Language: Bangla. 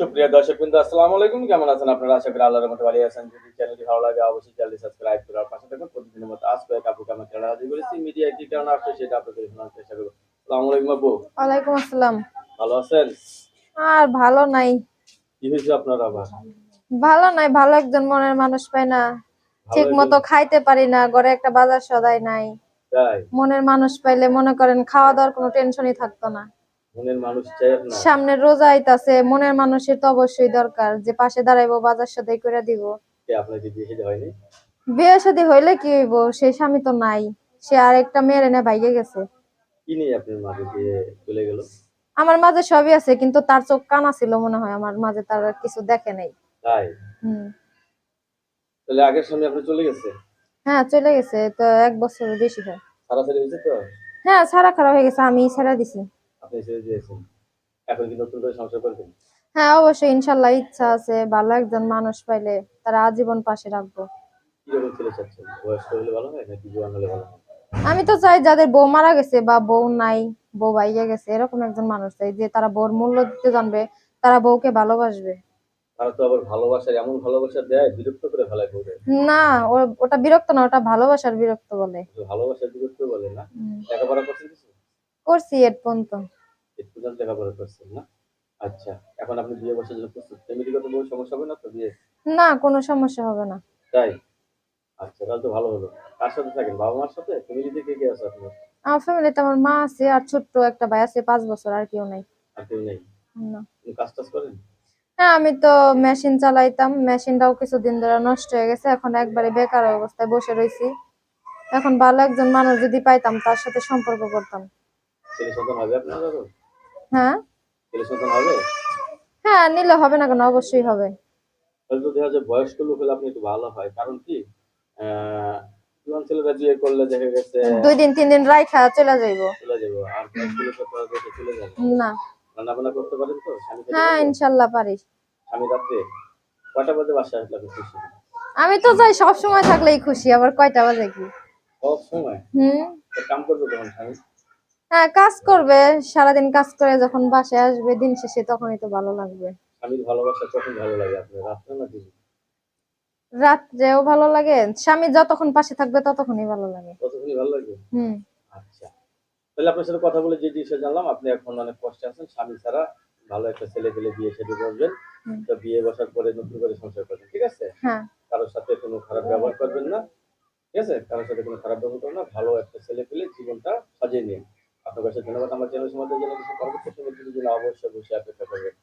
সুপ্রিয় দর্শক বিন্দু আসসালামু আলাইকুম। কেমন আছেন আপনারা? আশা করি আল্লাহর মতো ভালো আছেন। যদি চ্যানেলটি ভালো লাগে অবশ্যই চ্যানেলটি সাবস্ক্রাইব করে আর পাশে থাকুন। প্রতিদিনের মতো আজকে এক আপুকে আমার চ্যানেল হাজির করেছি। মিডিয়া কি কারণে আসছে সেটা আপনাদের শোনার চেষ্টা করব। আসসালামু আলাইকুম আপু। ওয়ালাইকুম আসসালাম। ভালো আছেন? আর ভালো নাই। কি হয়েছে আপনার আবার? ভালো নাই ভালো একজন মনের মানুষ পাই না। ঠিক মতো খাইতে পারি না ঘরে একটা বাজার সদাই নাই। তাই? মনের মানুষ পাইলে মনে করেন খাওয়া দাওয়ার কোনো টেনশনই থাকতো না। সামনে রোজা আইতাছে মনের মানুষের তো অবশ্যই দরকার যে পাশে দাঁড়াইবো বাজার সদাই করে দিব। বিয়ে শাদী হইলে কি হইব? সেই স্বামী তো নাই সে আরেকটা মেয়ের এনে ভাইগে গেছে। আমার মাঝে সবই আছে কিন্তু তার চোখ কানা ছিল মনে হয় আমার মাঝে তার আর কিছু দেখে নাই। তাই? হুম। তাহলে আগের স্বামী আপনি চলে গেছে? হ্যাঁ চলে গেছে তো এক বছর বেশি হয়। সারাসারি হয়েছে তো? হ্যাঁ সারা খারাপ হয়ে গেছে আমি ছেড়ে দিছি। আপনি ছেড়ে দিয়েছেন। এখন কি নতুন করে সংসার করবেন? হ্যাঁ অবশ্যই ইনশাল্লাহ ইচ্ছা আছে। ভালো একজন মানুষ পাইলে তারা আজীবন পাশে রাখব। কীরকম ছেলে চাচ্ছেন? বয়স্ক হলে ভালো হয় নাকি জোয়ান হলে ভালো হয়? আমি তো চাই যাদের বউ মারা গেছে বা বউ নাই বউ বাইরে গেছে এরকম একজন মানুষ চাই যে তারা বউর মূল্য দিতে জানবে তারা বউকে ভালোবাসবে। তারা তো আবার ভালোবাসার এমন ভালোবাসা দেয় বিরক্ত করে ফেলায় বউকে। না ওটা বিরক্ত না ওটা ভালোবাসার বিরক্ত বলে। ভালোবাসার বিরক্ত বলে না? হুম। লেখাপড়া করছেন কিছু? করছি এর পর্যন্ত। একটু পর্যন্ত লেখাপড়া করছেন না? আচ্ছা এখন আপনি বিয়ে বসার জন্য প্রস্তুত। ফ্যামিলিগত বহু সমস্যা হবে না তো বিয়ে? না কোনো সমস্যা হবে না। তাই? আচ্ছা তাহলে তো ভালো হলো। কার সাথে থাকেন বাবা মার সাথে ফ্যামিলিতে কে কে আছে আপনার? আমার ফ্যামিলিতে আমার মা আছে আর ছোট্ট একটা ভাই আছে পাঁচ বছর আর কেউ নাই। আর কেউ নেই? না। কাজ টাজ করেন? হ্যাঁ আমি তো মেশিন চালাইতাম মেশিনটাও কিছুদিন ধরে নষ্ট হয়ে গেছে এখন একবারে বেকার অবস্থায় বসে রয়েছি এখন ভালো একজন মানুষ যদি পাইতাম তার সাথে সম্পর্ক করতাম। ছেলে সন্তান হবে আপনার হ্যাঁ। ছেলে সন্তান হবে? হ্যাঁ নিলে হবে না কেন? অবশ্যই হবে। তাহলে দেখা যায় বয়স্ক লোক হলে আপনি একটু ভালো হয়। কারণ কি? আহ জোয়ান ছেলেরা বিয়ে করলে দেখা গেছে দুই দিন তিন দিন রাইখা চলে যাইবো। চলে যাব আর বয়স্ক লোকের পর চলে যাবে। না। রান্না বান্না করতে পারেন তো? হ্যাঁ পারি। বাজে বাসায় আসলে খুশি? আমি তো চাই সব সময় থাকলেই খুশি। আবার কয়টা বাজে কি? সব সময়? হুম। কাম করবে তখন স্বামী? হ্যাঁ কাজ করবে সারাদিন কাজ করে যখন বাসায় আসবে দিন শেষে তখনই তো ভালো লাগবে। স্বামীর ভালোবাসা কখন ভালো লাগে আপনার রাত্রে না দিন রাত্রেও ভালো লাগে স্বামী যতক্ষণ পাশে থাকবে ততক্ষণই ভালো লাগে। কতক্ষণই ভালো লাগে? হুম। আচ্ছা। তাহলে আপনার সাথে কথা বলে যে জিনিসটা জানলাম আপনি এখন অনেক কষ্টে আছেন স্বামী ছাড়া ভালো একটা ছেলে পেলে বিয়ে সাথে করবেন তো বিয়ে বসার পরে নতুন করে সংসার করবেন ঠিক আছে? হ্যাঁ। কারোর সাথে কোনো খারাপ ব্যবহার করবেন না ঠিক আছে? কারোর সাথে কোনো খারাপ ব্যবহার করবেন না ভালো একটা ছেলে পেলে জীবনটা সাজিয়ে নিন। আপনার কাছে ধন্যবাদ। আমার চ্যানেল সমাজের জন্য কিছু পরবর্তী সময় জন্য অবশ্যই অবশ্যই অপেক্ষা করবেন